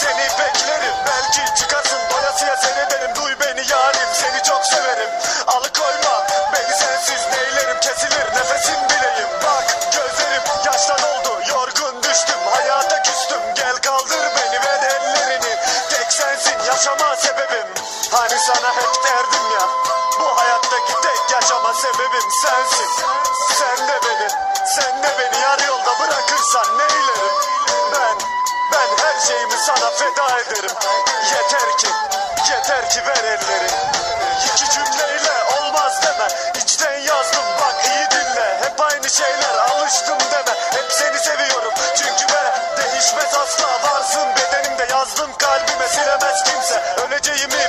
seni beklerim. Belki çıkarsın doyasıya seyrederim Duy beni yarim seni çok severim. Alıkoyma beni sensiz neylerim? Kesilir nefesim bileyim. Bak gözlerim yaştan oldu Yorgun düştüm. Hayata küstüm. Gel kaldır beni ver ellerini. Tek sensin yaşama sebebim. Hani sana hep derdim ya Bu hayattaki tek yaşama sebebim sensin. Sen de beni Sen de beni yarı yolda bırakırsan neylerim? Ben şeyimi sana feda ederim. Yeter ki Yeter ki ver elleri. İki cümleyle olmaz deme. İçten yazdım bak iyi dinle. Hep aynı şeyler alıştım deme. Hep seni seviyorum. Çünkü be Değişmez asla varsın. Bedenimde Yazdım kalbime silemez kimse. Öleceğimi